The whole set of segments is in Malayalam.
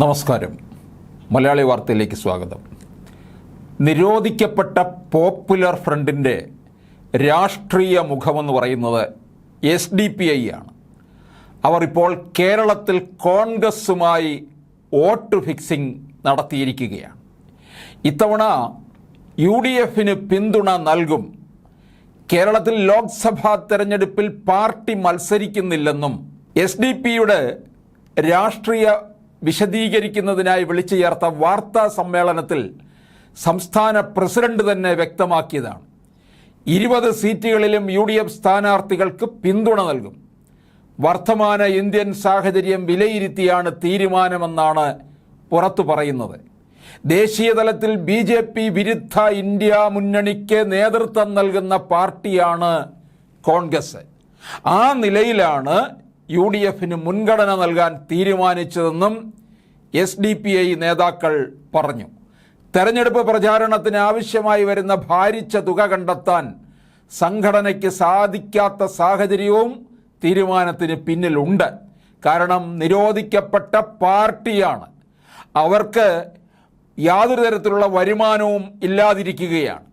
നമസ്കാരം. മലയാളി വാർത്തയിലേക്ക് സ്വാഗതം. നിരോധിക്കപ്പെട്ട പോപ്പുലർ ഫ്രണ്ടിന്റെ രാഷ്ട്രീയ മുഖമെന്ന് പറയുന്നത് എസ് ഡി പി ഐ ആണ്. അവർ ഇപ്പോൾ കേരളത്തിൽ കോൺഗ്രസുമായി വോട്ട് ഫിക്സിംഗ് നടത്തിയിരിക്കുകയാണ്. ഇത്തവണ യു ഡി എഫിന് പിന്തുണ നൽകും. കേരളത്തിൽ ലോക്സഭാ തെരഞ്ഞെടുപ്പിൽ പാർട്ടി മത്സരിക്കുന്നില്ലെന്നും എസ് ഡി പിയുടെ രാഷ്ട്രീയ വിശദീകരിക്കുന്നതിനായി വിളിച്ചു ചേർത്ത വാർത്താ സമ്മേളനത്തിൽ സംസ്ഥാന പ്രസിഡന്റ് തന്നെ വ്യക്തമാക്കിയതാണ്. ഇരുപത് സീറ്റുകളിലും യു ഡി എഫ് സ്ഥാനാർത്ഥികൾക്ക് പിന്തുണ നൽകും. വർത്തമാന ഇന്ത്യൻ സാഹചര്യം വിലയിരുത്തിയാണ് തീരുമാനമെന്നാണ് പുറത്തു പറയുന്നത്. ദേശീയതലത്തിൽ ബി ജെ പി വിരുദ്ധ ഇന്ത്യ മുന്നണിക്ക് നേതൃത്വം നൽകുന്ന പാർട്ടിയാണ് കോൺഗ്രസ്. ആ നിലയിലാണ് യു ഡി എഫിന് മുൻഗണന നൽകാൻ തീരുമാനിച്ചതെന്നും എസ് ഡി പി ഐ നേതാക്കൾ പറഞ്ഞു. തെരഞ്ഞെടുപ്പ് പ്രചാരണത്തിന് ആവശ്യമായി വരുന്ന ഭാരിച്ച തുക കണ്ടെത്താൻ സംഘടനയ്ക്ക് സാധിക്കാത്ത സാഹചര്യവും തീരുമാനത്തിന് പിന്നിലുണ്ട്. കാരണം നിരോധിക്കപ്പെട്ട പാർട്ടിയാണ്. അവർക്ക് യാതൊരു തരത്തിലുള്ള വരുമാനവും ഇല്ലാതിരിക്കുകയാണ്.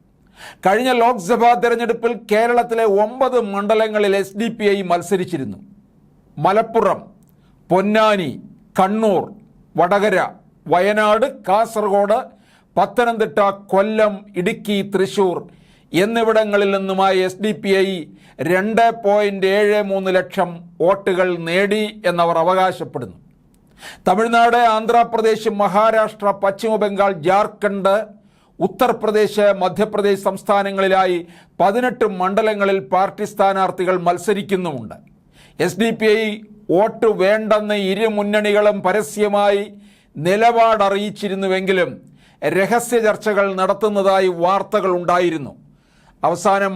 കഴിഞ്ഞ ലോക്സഭാ തെരഞ്ഞെടുപ്പിൽ കേരളത്തിലെ ഒമ്പത് മണ്ഡലങ്ങളിൽ എസ് ഡി പി ഐ മത്സരിച്ചിരുന്നു. മലപ്പുറം പൊന്നാനി കണ്ണൂർ വടകര വയനാട് കാസർഗോഡ് പത്തനംതിട്ട കൊല്ലം ഇടുക്കി തൃശൂർ എന്നിവിടങ്ങളിൽ നിന്നുമായി എസ് ഡി പി ഐ രണ്ട് പോയിന്റ് ഏഴ് മൂന്ന് ലക്ഷം വോട്ടുകൾ നേടി എന്നവർ അവകാശപ്പെടുന്നു. തമിഴ്നാട് ആന്ധ്രാപ്രദേശ് മഹാരാഷ്ട്ര പശ്ചിമ ബംഗാൾ ജാർഖണ്ഡ് ഉത്തർപ്രദേശ് മധ്യപ്രദേശ് സംസ്ഥാനങ്ങളിലായി പതിനെട്ട് മണ്ഡലങ്ങളിൽ പാർട്ടി സ്ഥാനാർത്ഥികൾ മത്സരിക്കുന്നുമുണ്ട്. S D P I vote വേണ്ടെന്ന് ഇരു മുന്നണികളും പരസ്യമായി നിലപാടറിയിച്ചിരുന്നുവെങ്കിലും രഹസ്യ ചർച്ചകൾ നടത്തുന്നതായി വാർത്തകൾ ഉണ്ടായിരുന്നു. അവസാനം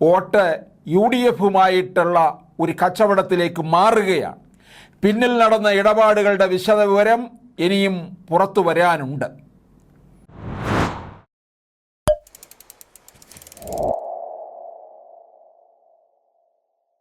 വോട്ട് യു ഡി എഫുമായിട്ടുള്ള ഒരു കച്ചവടത്തിലേക്ക് മാറുകയാണ്. പിന്നിൽ നടന്ന ഇടപാടുകളുടെ വിശദവിവരം ഇനിയും പുറത്തു വരാനുണ്ട്.